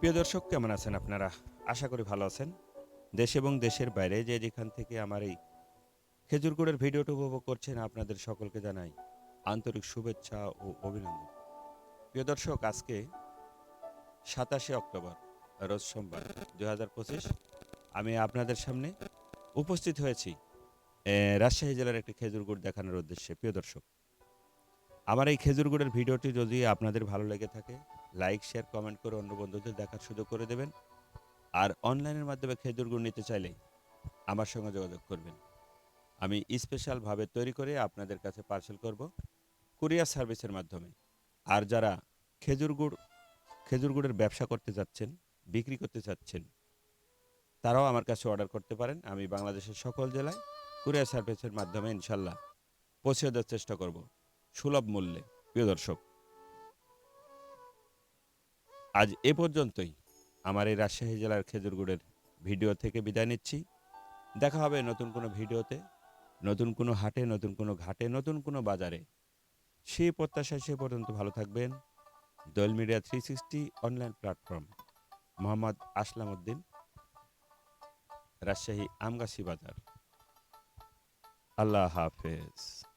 প্রিয় দর্শক, কেমন আছেন আপনারা? আশা করি ভালো আছেন। দেশ এবং দেশের বাইরে যে যেখান থেকে আমার এই খেজুর গুড়ের ভিডিওটি উপভোগ করছেন, আপনাদের সকলকে জানাই আন্তরিক শুভেচ্ছা ও অভিনন্দন। প্রিয় দর্শক, আজকে সাতাশে অক্টোবর, রোজ সোমবার, দুই হাজার পঁচিশ। আমি আপনাদের সামনে উপস্থিত হয়েছি রাজশাহী জেলার একটি খেজুর গুড় দেখানোর উদ্দেশ্যে। প্রিয় দর্শক, আমার এই খেজুর গুড়ের ভিডিওটি যদি আপনাদের ভালো লেগে থাকে লাইক শেয়ার কমেন্ট করে অন্য বন্ধুদের দেখার সুযোগ করে দেবেন। আর অনলাইনের মাধ্যমে খেজুর গুড় নিতে চাইলে আমার সঙ্গে যোগাযোগ করবেন। আমি স্পেশালভাবে তৈরি করে আপনাদের কাছে পার্সেল করব কুরিয়ার সার্ভিসের মাধ্যমে। আর যারা খেজুর গুড়, খেজুর গুড়ের ব্যবসা করতে যাচ্ছেন, বিক্রি করতে চাচ্ছেন তারাও আমার কাছে অর্ডার করতে পারেন। আমি বাংলাদেশের সকল জেলায় কুরিয়ার সার্ভিসের মাধ্যমে ইনশাল্লাহ পৌঁছে দেওয়ার চেষ্টা করব সুলভ মূল্যে। প্রিয় দর্শক আজ এ পর্যন্তই। আমার এই রাজশাহী জেলার খেজুরগুড়ের ভিডিও থেকে বিদায় নিচ্ছি। দেখা হবে নতুন কোনো ভিডিওতে, নতুন কোনো হাটে, নতুন কোনো ঘাটে, নতুন কোনো বাজারে। সেই প্রত্যাশায় সে পর্যন্ত ভালো থাকবেন। Doel media three sixty online platform. Mohammad Aslam Uddin Rajshahi Amgachhi বাজার। আল্লাহ হাফেজ।